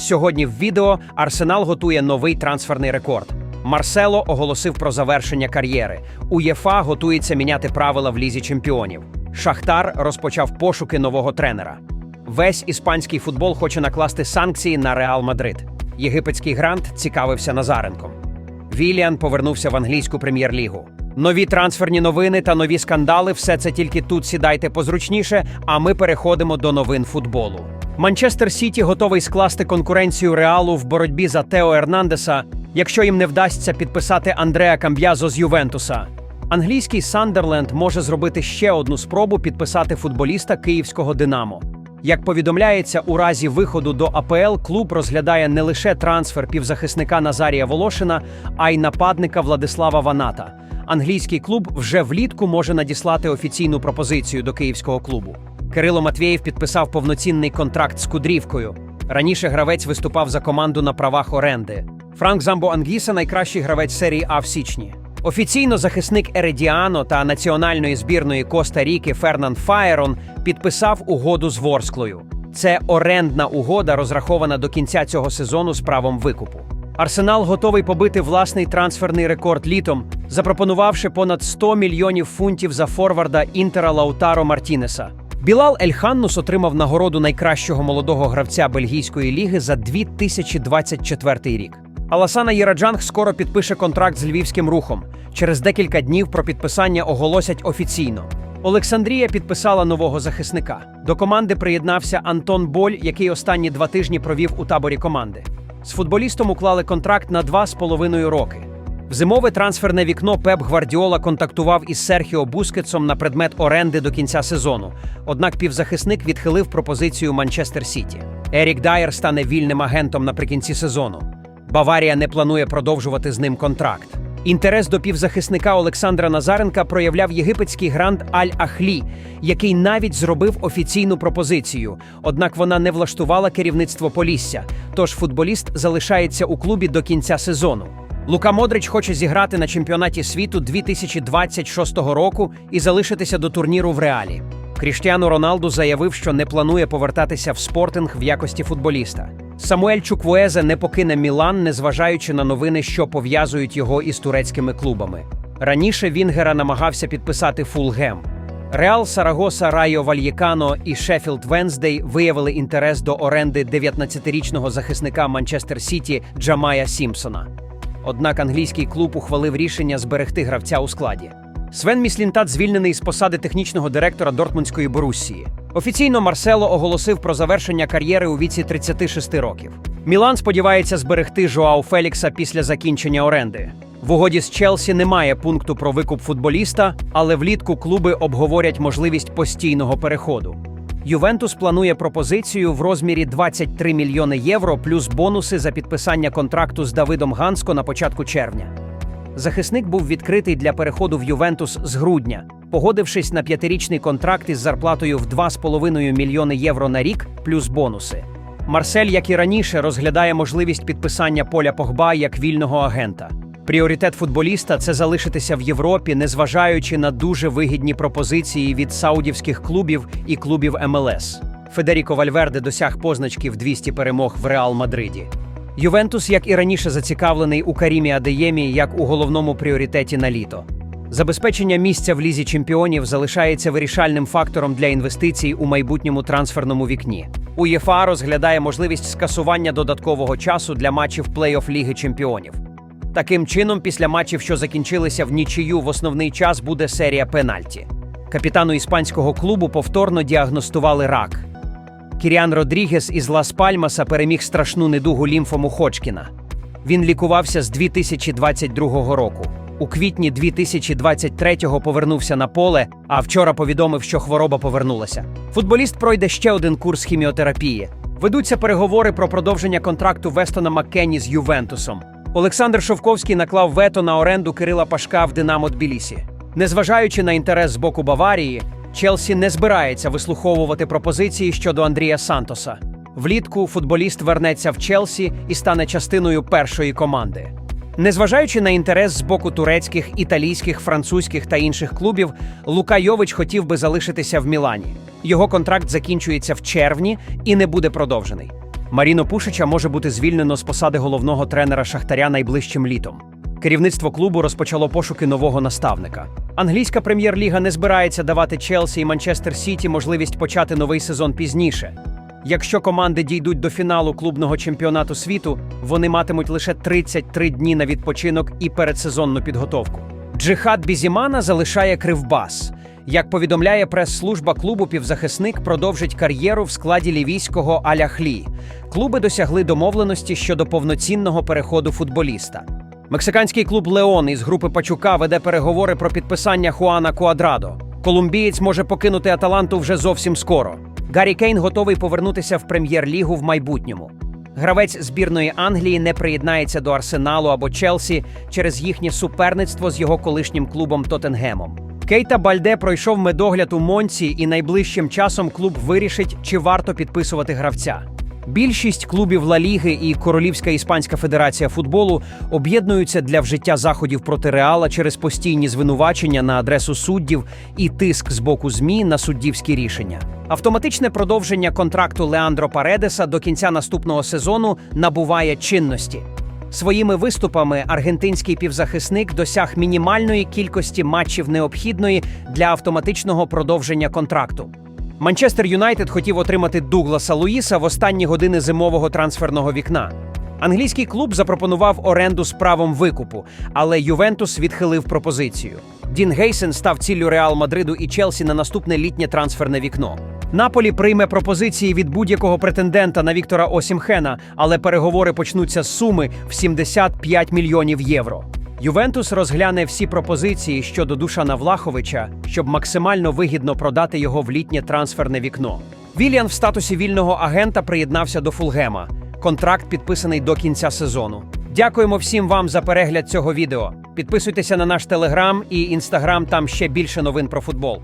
Сьогодні в відео Арсенал готує новий трансферний рекорд. Марсело оголосив про завершення кар'єри. УЄФА готується міняти правила в лізі чемпіонів. Шахтар розпочав пошуки нового тренера. Весь іспанський футбол хоче накласти санкції на Реал Мадрид. Єгипетський грант цікавився Назаренком. Віліан повернувся в англійську прем'єр-лігу. Нові трансферні новини та нові скандали все це тільки тут сідайте позручніше, а ми переходимо до новин футболу. Манчестер Сіті готовий скласти конкуренцію Реалу в боротьбі за Тео Ернандеса, якщо їм не вдасться підписати Андреа Камб'язо з Ювентуса. Англійський Сандерленд може зробити ще одну спробу підписати футболіста київського Динамо. Як повідомляється, у разі виходу до АПЛ клуб розглядає не лише трансфер півзахисника Назарія Волошина, а й нападника Владислава Ваната. Англійський клуб вже влітку може надіслати офіційну пропозицію до київського клубу. Кирило Матвєєв підписав повноцінний контракт з Кудрівкою. Раніше гравець виступав за команду на правах оренди. Франк Замбо Ангіса найкращий гравець серії А в січні. Офіційно захисник Ередіано та національної збірної Коста Ріки Фернан Фаєрон підписав угоду з Ворсклою. Це орендна угода, розрахована до кінця цього сезону з правом викупу. Арсенал готовий побити власний трансферний рекорд літом, запропонувавши понад 100 мільйонів фунтів за форварда Інтера Лаутаро Мартінеса. Білал Ельханнус отримав нагороду найкращого молодого гравця бельгійської ліги за 2024 рік. Аласана Єраджанг скоро підпише контракт з львівським рухом. Через декілька днів про підписання оголосять офіційно. Олександрія підписала нового захисника. До команди приєднався Антон Боль, який останні два тижні провів у таборі команди. З футболістом уклали контракт на два з половиною роки. В зимове трансферне вікно Пеп Гвардіола контактував із Серхіо Бускетсом на предмет оренди до кінця сезону. Однак півзахисник відхилив пропозицію Манчестер Сіті. Ерік Дайер стане вільним агентом наприкінці сезону. Баварія не планує продовжувати з ним контракт. Інтерес до півзахисника Олександра Назаренка проявляв єгипетський грант Аль-Ахлі, який навіть зробив офіційну пропозицію. Однак вона не влаштувала керівництво Полісся, тож футболіст залишається у клубі до кінця сезону. Лука Модрич хоче зіграти на чемпіонаті світу 2026 року і залишитися до турніру в реалі. Кріштіану Роналду заявив, що не планує повертатися в спортинг в якості футболіста. Самуель Чуквуезе не покине Мілан, незважаючи на новини, що пов'язують його із турецькими клубами. Раніше Вінгера намагався підписати Фулгем. Реал Сарагоса, Райо Вальєкано і Шеффілд Венздей виявили інтерес до оренди 19-річного захисника Манчестер Сіті Джамая Сімпсона. Однак англійський клуб ухвалив рішення зберегти гравця у складі. Свен Міслінтат звільнений з посади технічного директора Дортмундської Боруссії. Офіційно Марсело оголосив про завершення кар'єри у віці 36 років. Мілан сподівається зберегти Жоау Фелікса після закінчення оренди. В угоді з Челсі немає пункту про викуп футболіста, але влітку клуби обговорять можливість постійного переходу. Ювентус планує пропозицію в розмірі 23 мільйони євро плюс бонуси за підписання контракту з Давидом Ганско на початку червня. Захисник був відкритий для переходу в Ювентус з грудня, погодившись на п'ятирічний контракт із зарплатою в 2,5 мільйони євро на рік плюс бонуси. Марсель, як і раніше, розглядає можливість підписання поля Погба як вільного агента. Пріоритет футболіста це залишитися в Європі, незважаючи на дуже вигідні пропозиції від саудівських клубів і клубів МЛС. Федеріко Вальверде досяг позначки в 200 перемог в Реал Мадриді. Ювентус, як і раніше, зацікавлений у Карімі Адеємі як у головному пріоритеті на літо. Забезпечення місця в лізі чемпіонів залишається вирішальним фактором для інвестицій у майбутньому трансферному вікні. УЄФА розглядає можливість скасування додаткового часу для матчів плей-офф Ліги Чемпіонів. Таким чином, після матчів, що закінчилися в нічию, в основний час буде серія пенальті. Капітану іспанського клубу повторно діагностували рак. Кіріан Родрігес із Лас Пальмаса переміг страшну недугу лімфому Ходжкіна. Він лікувався з 2022 року. У квітні 2023-го повернувся на поле, а вчора повідомив, що хвороба повернулася. Футболіст пройде ще один курс хіміотерапії. Ведуться переговори про продовження контракту Вестона Маккенні з Ювентусом. Олександр Шовковський наклав вето на оренду Кирила Пашка в Динамо Тбілісі. Незважаючи на інтерес з боку Баварії, Челсі не збирається вислуховувати пропозиції щодо Андрія Сантоса. Влітку футболіст вернеться в Челсі і стане частиною першої команди. Незважаючи на інтерес з боку турецьких, італійських, французьких та інших клубів, Лука Йович хотів би залишитися в Мілані. Його контракт закінчується в червні і не буде продовжений. Маріно Пушича може бути звільнено з посади головного тренера Шахтаря найближчим літом. Керівництво клубу розпочало пошуки нового наставника. Англійська прем'єр-ліга не збирається давати Челсі і Манчестер Сіті можливість почати новий сезон пізніше. Якщо команди дійдуть до фіналу клубного чемпіонату світу, вони матимуть лише 33 дні на відпочинок і передсезонну підготовку. Джихад Бізімана залишає кривбас. Як повідомляє прес-служба клубу, півзахисник продовжить кар'єру в складі лівійського Аляхлі. Клуби досягли домовленості щодо повноцінного переходу футболіста. Мексиканський клуб Леон із групи Пачука веде переговори про підписання Хуана Куадрадо. Колумбієць може покинути Аталанту вже зовсім скоро. Гаррі Кейн готовий повернутися в прем'єр-лігу в майбутньому. Гравець збірної Англії не приєднається до Арсеналу або Челсі через їхнє суперництво з його колишнім клубом Тоттенгемом. Кейта Бальде пройшов медогляд у Монці, і найближчим часом клуб вирішить, чи варто підписувати гравця. Більшість клубів Ла Ліги і Королівська Іспанська Федерація футболу об'єднуються для вжиття заходів проти Реала через постійні звинувачення на адресу суддів і тиск з боку ЗМІ на суддівські рішення. Автоматичне продовження контракту Леандро Паредеса до кінця наступного сезону набуває чинності. Своїми виступами аргентинський півзахисник досяг мінімальної кількості матчів необхідної для автоматичного продовження контракту. Манчестер Юнайтед хотів отримати Дугласа Луїса в останні години зимового трансферного вікна. Англійський клуб запропонував оренду з правом викупу, але Ювентус відхилив пропозицію. Дін Гейсен став ціллю Реал Мадриду і Челсі на наступне літнє трансферне вікно. Наполі прийме пропозиції від будь-якого претендента на Віктора Осімхена, але переговори почнуться з суми в 75 мільйонів євро. Ювентус розгляне всі пропозиції щодо Душана Влаховича, щоб максимально вигідно продати його в літнє трансферне вікно. Вільян в статусі вільного агента приєднався до Фулгема. Контракт підписаний до кінця сезону. Дякуємо всім вам за перегляд цього відео. Підписуйтеся на наш телеграм і інстаграм, там ще більше новин про футбол.